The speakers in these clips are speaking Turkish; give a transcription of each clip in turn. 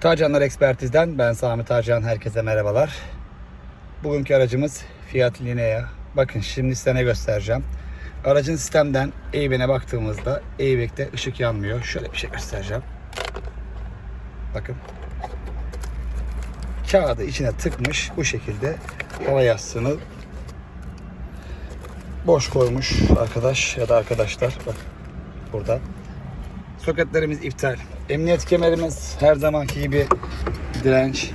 Tarcanlar Ekspertiz'den ben Sami Tarcan. Herkese merhabalar. Bugünkü aracımız Fiat Linea. Bakın şimdi size ne göstereceğim. Aracın sistemden Eybek'e baktığımızda Eybek'te ışık yanmıyor. Şöyle bir şey göstereceğim. Bakın. Kağıdı içine tıkmış bu şekilde hava yastığını boş koymuş arkadaş ya da arkadaşlar. Bak burada. Soketlerimiz iptal. Emniyet kemerimiz her zamanki gibi direnç.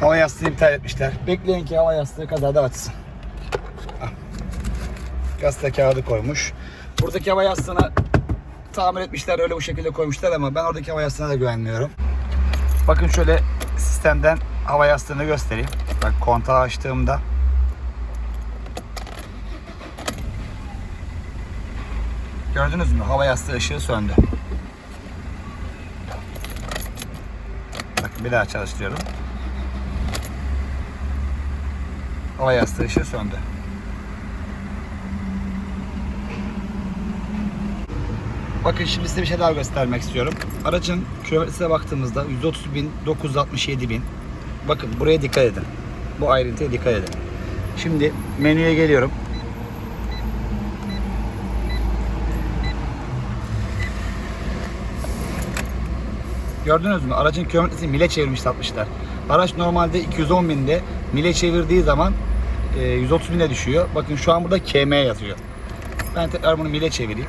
Hava yastığı iptal etmişler. Bekleyin ki hava yastığı kadar da açsın. Ah. Gazete kağıdı koymuş. Buradaki hava yastığına tamir etmişler öyle bu şekilde koymuşlar ama ben oradaki hava yastığına da güvenmiyorum. Bakın şöyle sistemden hava yastığını göstereyim. Bak kontağı açtığımda Gördünüz mü? Hava yastığı ışığı söndü. Bakın bir daha çalıştırıyorum. Hava yastığı ışığı söndü. Bakın şimdi size bir şey daha göstermek istiyorum. Aracın kilometresine baktığımızda 130 bin, 967 bin. Bakın buraya dikkat edin. Bu ayrıntıya dikkat edin. Şimdi menüye geliyorum. Gördünüz mü? Aracın kilometresi mile çevirmiş satmışlar. Araç normalde 210 binde mile çevirdiği zaman e, 130 bine düşüyor. Bakın şu an burada KM yazıyor. Ben tekrar bunu mile çevireyim.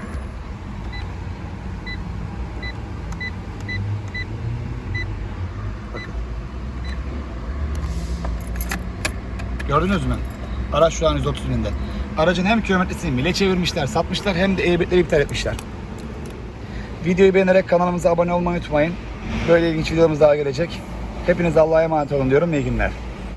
Gördünüz mü? Araç şu an 130 binde. Aracın hem kilometresini mile çevirmişler, satmışlar hem de airbagleri iptal etmişler. Videoyu beğenerek kanalımıza abone olmayı unutmayın. Böyle ilginç videolarımız daha gelecek. Hepiniz Allah'a emanet olun diyorum. İyi günler.